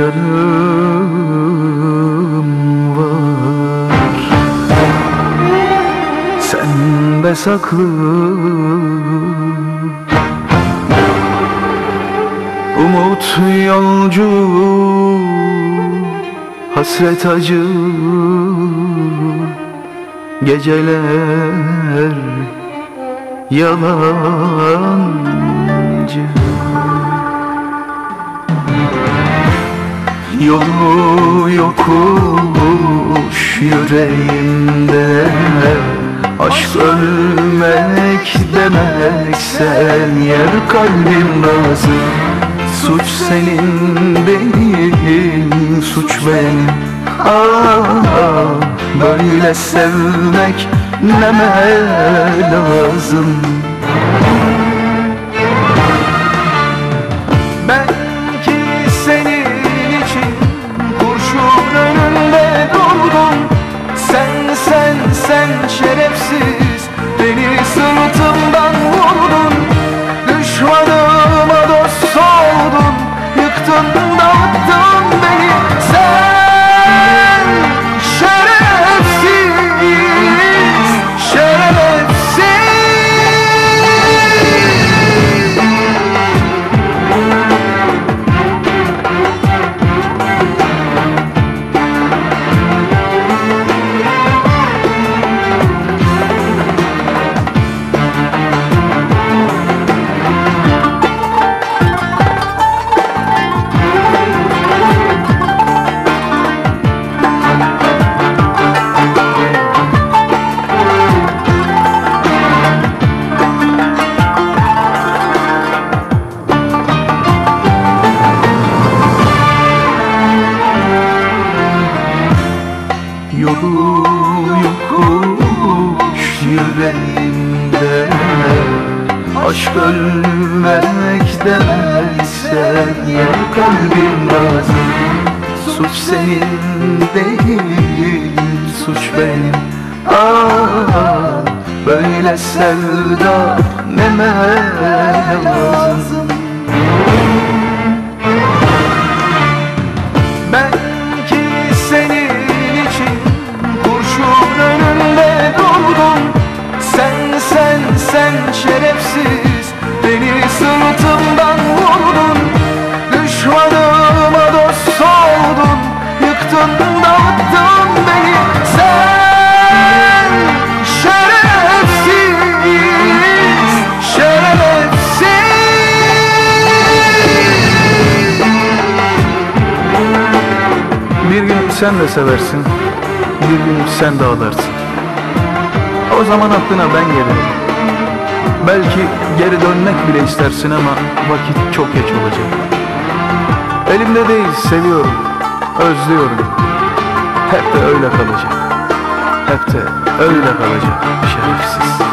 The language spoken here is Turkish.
canım var. Sende saklı. Umut yolcu Hasret acı. Geceler yalancı Yolu yokuş yüreğimde. Aşk ölmek demeksen yer kalbim razı. Suç senin benim suç benim. Ah, Böyle sevmek neme lazım Aşk ölmek demekse yer kalbim razı Suç senin değil suç benim. Ah böyle sevda neme lazım sırtımdan vurdun Düşmanıma dost oldun Yıktın dağıttın beni Sen şerefsiz Şerefsiz. Bir gün sen de seversin Bir gün sen de ağlarsın O zaman aklına ben gelirim Belki geri dönmek bile istersin ama Vakit çok geç olacak. Elimde değil seviyorum Özlüyorum. Hep de öyle kalacak. Hep de öyle kalacak Şerefsiz